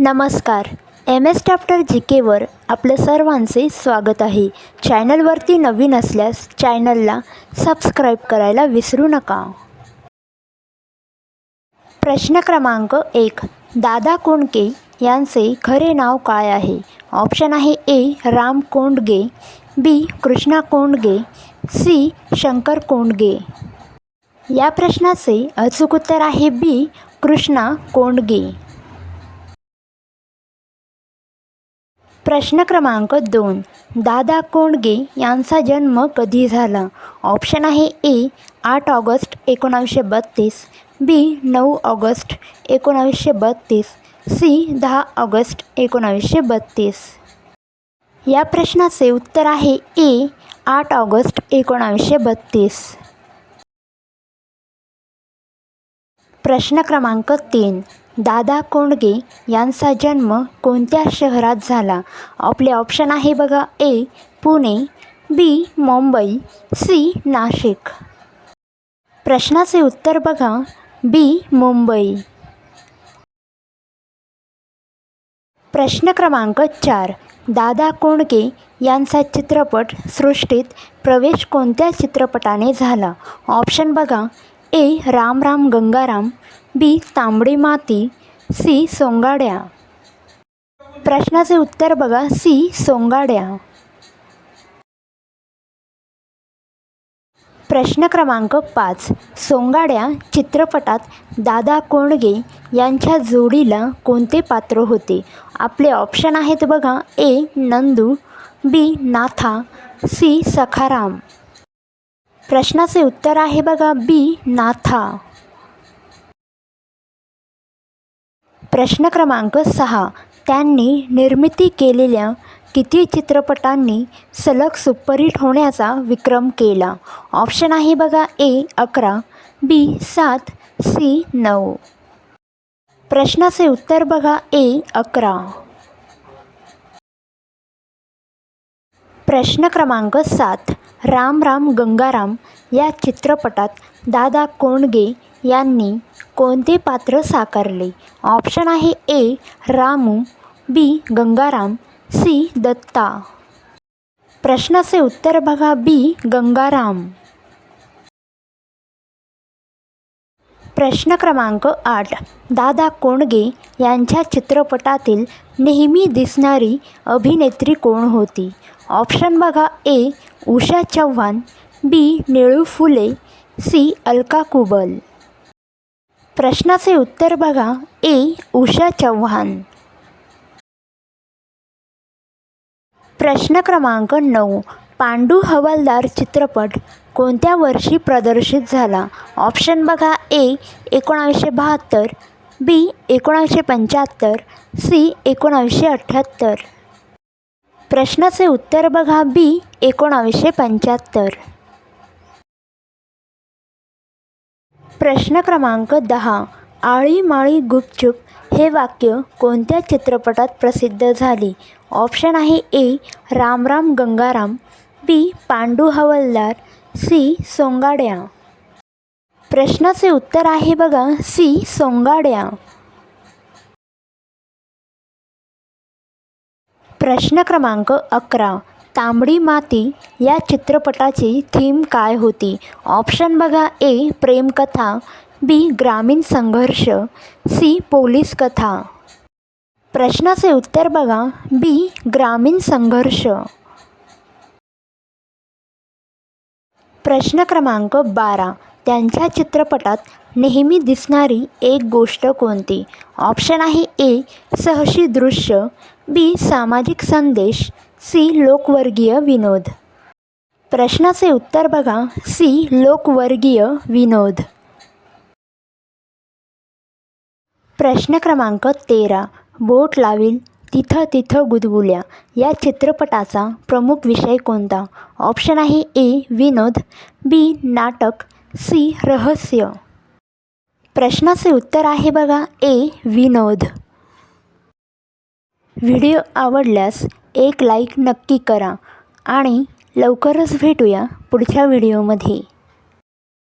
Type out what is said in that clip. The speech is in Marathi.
नमस्कार. एम एस डॉक्टर जी केवर आपलं सर्वांचे स्वागत आहे. चॅनलवरती नवीन असल्यास चॅनलला सबस्क्राईब करायला विसरू नका. प्रश्न क्रमांक एक. दादा कोंडके यांचे खरे नाव काय आहे? ऑप्शन आहे A Ram Kondage. B Krishna Kondage. C Shankar Kondage. या प्रश्नाचे अचूक उत्तर आहे बी कृष्णा कोंडगे. प्रश्न क्रमांक दोन. दादा कोंडगे यांचा जन्म कधी झाला? ऑप्शन आहे ए आठ ऑगस्ट एकोणावीसशे बत्तीस बी नऊ ऑगस्ट एकोणावीसशे बत्तीस सी दहा ऑगस्ट एकोणावीसशे बत्तीस. या प्रश्नाचे उत्तर आहे ए आठ ऑगस्ट एकोणावीसशे बत्तीस. प्रश्न क्रमांक तीन. दादा कोंडगे यांचा जन्म कोणत्या शहरात झाला? आपले ऑप्शन आहे बघा A Pune B Mumbai C Nashik. प्रश्नाचे उत्तर बघा बी मुंबई. प्रश्न क्रमांक चार. दादा कोंडगे यांचा चित्रपट सृष्टीत प्रवेश कोणत्या चित्रपटाने झाला? ऑप्शन बघा ए राम राम गंगाराम बी तांबडी माती सी सोंगाड्या. प्रश्नाचे उत्तर बघा सी सोंगाड्या. प्रश्न क्रमांक पाच सोंगाड्या चित्रपटात दादा कोंडगे यांच्या जोडीला कोणते पात्र होते? आपले ऑप्शन आहेत बघा ए नंदू बी नाथा सी सखाराम. प्रश्नाचे उत्तर आहे बघा बी नाथा. प्रश्न क्रमांक सहा. त्यांनी निर्मिती केलेल्या किती चित्रपटांनी सलग सुपरहिट होण्याचा विक्रम केला? ऑप्शन आहे बघा ए अकरा बी सात सी नऊ. प्रश्नाचे उत्तर बघा ए अकरा. प्रश्न क्रमांक सात. राम राम गंगाराम या चित्रपटात दादा कोंडगे यांनी कोणते पात्र साकारले? ऑप्शन आहे A Ramu B Gangaram C Datta. प्रश्नाचे उत्तर बघा बी गंगाराम. प्रश्न क्रमांक आठ दादा कोंडगे यांच्या चित्रपटातील नेहमी दिसणारी अभिनेत्री कोण होती? ऑप्शन बघा A Usha Chavan B. Nilu Phule C. Alka Kubal. प्रश्नाचे उत्तर बघा ए. उषा चव्हाण. प्रश्न क्रमांक नऊ. पांडू हवालदार चित्रपट कोणत्या वर्षी प्रदर्शित झाला? ऑप्शन बघा ए. एकोणावीसशे बहात्तर बी. एकोणावीसशे पंच्याहत्तर सी. एकोणावीसशे अठ्ठ्याहत्तर प्रश्नाचे उत्तर बघा बी एकोणावीसशे पंच्याहत्तर. प्रश्न क्रमांक दहा आळी माळी गुपचूप हे वाक्य कोणत्या चित्रपटात प्रसिद्ध झाले? ऑप्शन आहे A Ram Ram Gangaram B Pandu Havaldar C Songadya. प्रश्नाचे उत्तर आहे बघा सी सोंगाड्या. प्रश्न क्रमांक अकरा. तांबडी माती या चित्रपटाची थीम काय होती? ऑप्शन बघा ए प्रेमकथा बी ग्रामीण संघर्ष सी पोलीस कथा. प्रश्नाचे उत्तर बघा बी ग्रामीण संघर्ष. प्रश्न क्रमांक बारा. त्यांच्या चित्रपटात नेहमी दिसणारी एक गोष्ट कोणती? ऑप्शन आहे ए सहशी दृश्य बी. सामाजिक संदेश. सी. लोकवर्गीय विनोद. प्रश्नाचे उत्तर बघा. सी. लोकवर्गीय विनोद. प्रश्न क्रमांक तेरा. बोट लावील तिथं तिथं गुदगुल्या. या चित्रपटाचा प्रमुख विषय कोणता? ऑप्शन आहे ए. विनोद बी. नाटक सी. रहस्य. प्रश्नाचे उत्तर आहे बघा. ए. विनोद. व्हिडिओ आवडल्यास एक लाईक नक्की करा आणि लवकरच भेटूया पुढच्या व्हिडिओमध्ये.